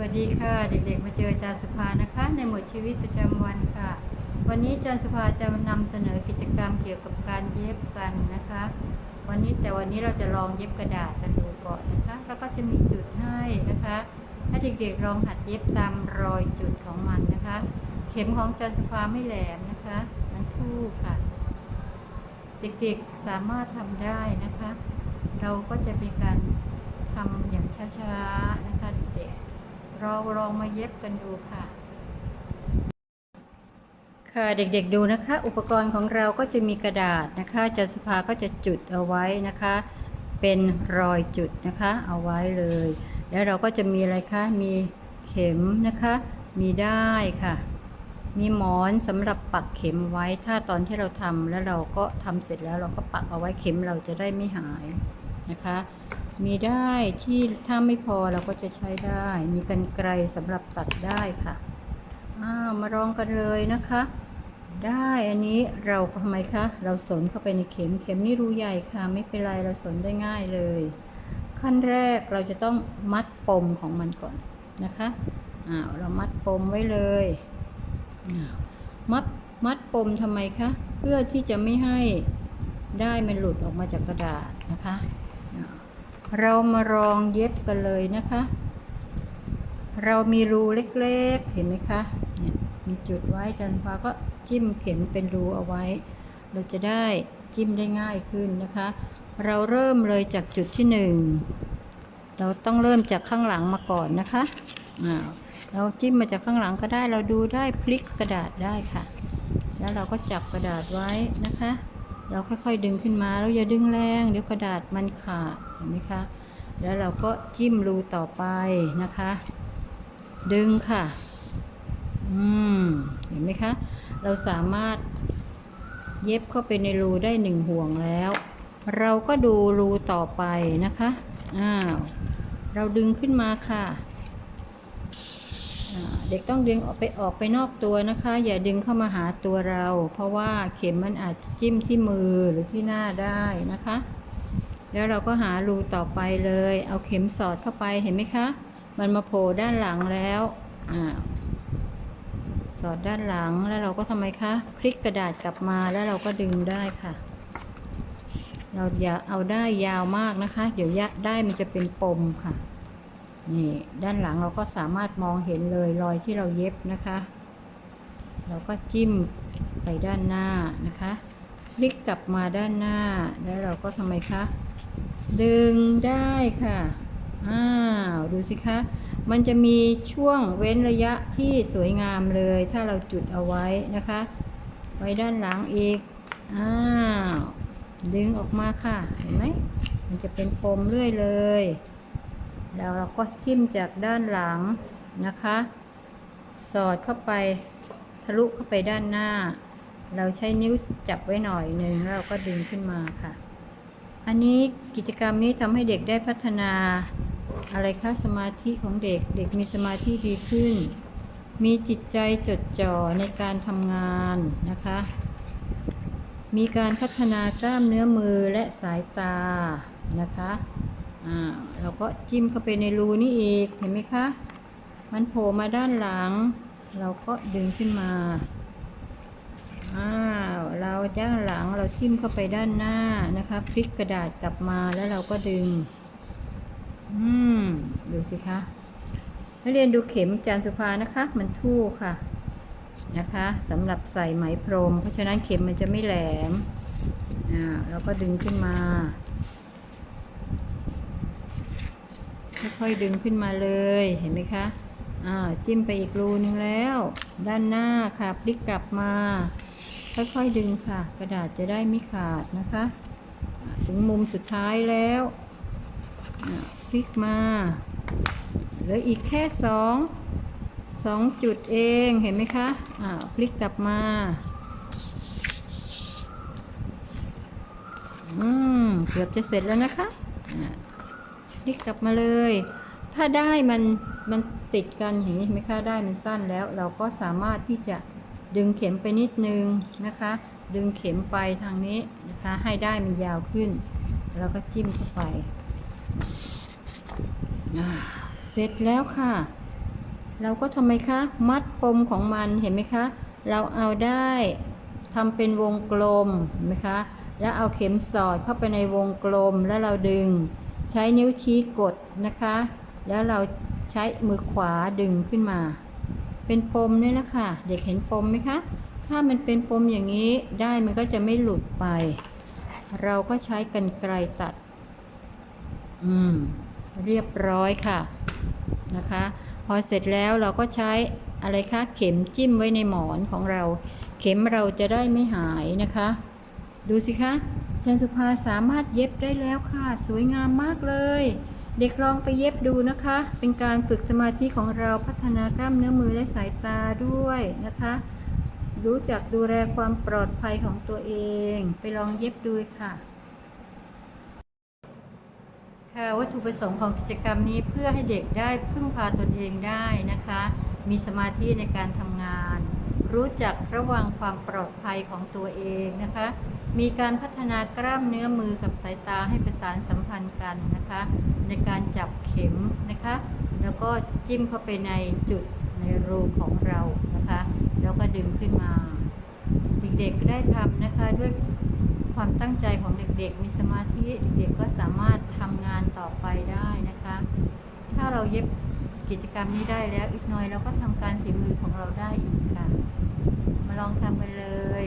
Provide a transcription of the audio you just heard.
วัสดีค่ะ เด็กๆ มาเจออาจารย์สุภานะคะ ในหมวดชีวิตประจำวันค่ะ วันนี้อาจารย์สุภาจะนำเสนอกิจกรรมเกี่ยวกับการเย็บกันนะคะ วันนี้แต่วันนี้เราจะลองเย็บกระดาษกันดูก่อนนะคะ แล้วก็จะมีจุดให้นะคะให้เด็กๆลองหัดเย็บตามรอยจุดของมันนะคะ เข็มของอาจารย์สุภาไม่แหลมนะคะมันทู่ค่ะ เด็กๆสามารถทำได้นะคะ เราก็จะมีการทำอย่างช้าๆนะคะ เราลองมาเย็บกันดูค่ะ ค่ะเด็กๆดูนะคะ อุปกรณ์ของเราก็จะมีกระดาษนะคะอาจารย์สุภาก็จะจุดเอาไว้นะคะ เป็นรอยจุดนะคะ เอาไว้เลย แล้วเราก็จะมีอะไรคะมีเข็มนะคะ มีได้ายค่ะ มีหมอนสำหรับปักเข็มไว้ถ้าตอนที่เราทำแล้วเราก็ทำเสร็จแล้วเราก็ปักเอาไว้เข็มเราจะได้ไม่หาย นะคะ มีได้ที่ถ้าไม่พอเราก็จะใช้ได้ มีกันไกลสำหรับตัดได้ค่ะอ้าวมาลองกันเลยนะคะ ได้อันนี้เราทำไมคะเราสนเข้าไปในเข็มเข็มนี่รูใหญ่ค่ะ ไม่เป็นไรเราสนได้ง่ายเลย ขั้นแรกเราจะต้องมัดปมของมันก่อนนะคะอ้าวเรามัดปมไว้เลยอ้าวมัดมัดปมทำไมคะ เพื่อที่จะไม่ให้ได้มันหลุดออกมาจากกระดาษนะคะ เรามาลองเย็บกันเลยนะคะ เรามีรูเล็กๆ เห็นไหมคะเนี่ยมีจุดไว้จันฟ้าก็จิ้มเข็มเป็นรูเอาไว้ เราจะได้จิ้มได้ง่ายขึ้นนะคะ เราเริ่มเลยจากจุดที่หนึ่งเราต้องเริ่มจากข้างหลังมาก่อนนะคะอ้าเราจิ้มมาจากข้างหลังก็ได้ เราดูได้พลิกกระดาษได้ค่ะ แล้วเราก็จับกระดาษไว้นะคะ เราค่อยๆดึงขึ้นมา แล้วอย่าดึงแรง เดี๋ยวกระดาษมันขาด ห็นไหมคะแล้วเราก็จิ้มรูต่อไปนะคะ ดึงค่ะ อืม เห็นไหมคะ เราสามารถเย็บเข้าไปในรูได้หนึ่งห่วงแล้ว เราก็ดูรูต่อไปนะคะ อ้าว เราดึงขึ้นมาค่ะเด็กต้องดึงออกไปออกไปนอกตัวนะคะ อย่าดึงเข้ามาหาตัวเรา เพราะว่าเข็มมันอาจจะจิ้มที่มือหรือที่หน้าได้นะคะ แล้วเราก็หารูต่อไปเลย เอาเข็มสอดเข้าไปเห็นไหมคะ มันมาโผล่ด้านหลังแล้วอ่าสอดด้านหลังแล้วเราก็ทำไมคะพลิกกระดาษกลับมาแล้วเราก็ดึงได้ค่ะ เราอย่าเอาได้ยาวมากนะคะ เดี๋ยวยะได้มันจะเป็นปมค่ะ นี่ด้านหลังเราก็สามารถมองเห็นเลยรอยที่เราเย็บนะคะ เราก็จิ้มไปด้านหน้านะคะพลิกกลับมาด้านหน้า แล้วเราก็ทำไมคะ ดึงได้ค่ะ อ้าว ดูสิคะ มันจะมีช่วงเว้นระยะที่สวยงามเลย ถ้าเราจุดเอาไว้นะคะ ไว้ด้านหลังอีก อ้าว ดึงออกมาค่ะ เห็นไหม มันจะเป็นปมเรื่อยเลย แล้วเราก็ทิ่มจากด้านหลังนะคะ สอดเข้าไป ทะลุเข้าไปด้านหน้า เราใช้นิ้วจับไว้หน่อยหนึ่งแล้วเราก็ดึงขึ้นมาค่ะ อันนี้กิจกรรมนี้ทำให้เด็กได้พัฒนาอะไรคะสมาธิของเด็ก เด็กมีสมาธิดีขึ้น มีจิตใจจดจ่อในการทำงานนะคะ มีการพัฒนากล้ามเนื้อมือและสายตานะคะอ่าเราก็จิ้มเข้าไปในรูนี่อีกเห็นไหมคะ มันโผล่มาด้านหลัง เราก็ดึงขึ้นมาอ้า เราด้านหลังเราทิ่มเข้าไปด้านหน้านะคะพลิกกระดาษกลับมาแล้วเราก็ดึง อืม ดูสิคะนักเรียนดูเข็มจานสุภานะคะ มันทู่ค่ะนะคะสำหรับใส่ไหมพรม เพราะฉะนั้นเข็มมันจะไม่แหลมอ่าเราก็ดึงขึ้นมาค่อยๆดึงขึ้นมาเลยเห็นไหมคะอ่าจิ้มไปอีกรูนึงแล้ว ด้านหน้าค่ะพลิกกลับมา ค่อยๆดึงค่ะ กระดาษจะได้ไม่ขาดนะคะ ถึงมุมสุดท้ายแล้วพลิกมาเหลืออีกแค่สองสองจุดเองเห็นไหมคะอ่าพลิกกลับมา อืม เกือบจะเสร็จแล้วนะคะพลิกกลับมาเลย ถ้าได้มันมันติดกันอย่างนี้เห็นไหมคะได้มันสั้นแล้ว เราก็สามารถที่จะ ดึงเข็มไปนิดนึงนะคะ ดึงเข็มไปทางนี้นะคะ ให้ได้มันยาวขึ้น แล้วก็จิ้มเข้าไปเสร็จแล้วค่ะ เราก็ทำไมคะ มัดปมของมันเห็นไหมคะ เราเอาได้ทำเป็นวงกลมเห็นไหมคะ แล้วเอาเข็มสอดเข้าไปในวงกลมแล้วเราดึงใช้นิ้วชี้กดนะคะ แล้วเราใช้มือขวาดึงขึ้นมา เป็นปมนี่ยนะค่ะ เด็กเห็นปมไหมคะ ถ้ามันเป็นปมอย่างนี้ได้มันก็จะไม่หลุดไป เราก็ใช้กรรไกรตัด อืม เรียบร้อยค่ะ นะคะ พอเสร็จแล้วเราก็ใช้อะไรคะ เข็มจิ้มไว้ในหมอนของเรา เข็มเราจะได้ไม่หายนะคะ ดูสิคะจันสุภาสามารถเย็บได้แล้วค่ะ สวยงามมากเลย เด็กลองไปเย็บดูนะคะ เป็นการฝึกสมาธิของเราพัฒนากล้ามเนื้อมือและสายตาด้วยนะคะ รู้จักดูแลความปลอดภัยของตัวเอง ไปลองเย็บดูค่ะ ค่ะวัตถุประสงค์ของกิจกรรมนี้เพื่อให้เด็กได้พึ่งพาตนเองได้นะคะ มีสมาธิในการทำงาน รู้จักระวังความปลอดภัยของตัวเองนะคะ มีการพัฒนากล้ามเนื้อมือกับสายตาให้ประสานสัมพันธ์กันนะคะ ในการจับเข็มนะคะ แล้วก็จิ้มเข้าไปในจุดในรูของเรานะคะ แล้วก็ดึงขึ้นมา เด็กๆก็ได้ทำนะคะด้วยความตั้งใจของเด็กๆ มีสมาธิเด็กๆก็สามารถทำงานต่อไปได้นะคะ ถ้าเราเย็บกิจกรรมนี้ได้แล้วอีกหน่อยเราก็ทำการฝีมือของเราได้อีกค่ะ มาลองทำกันเลย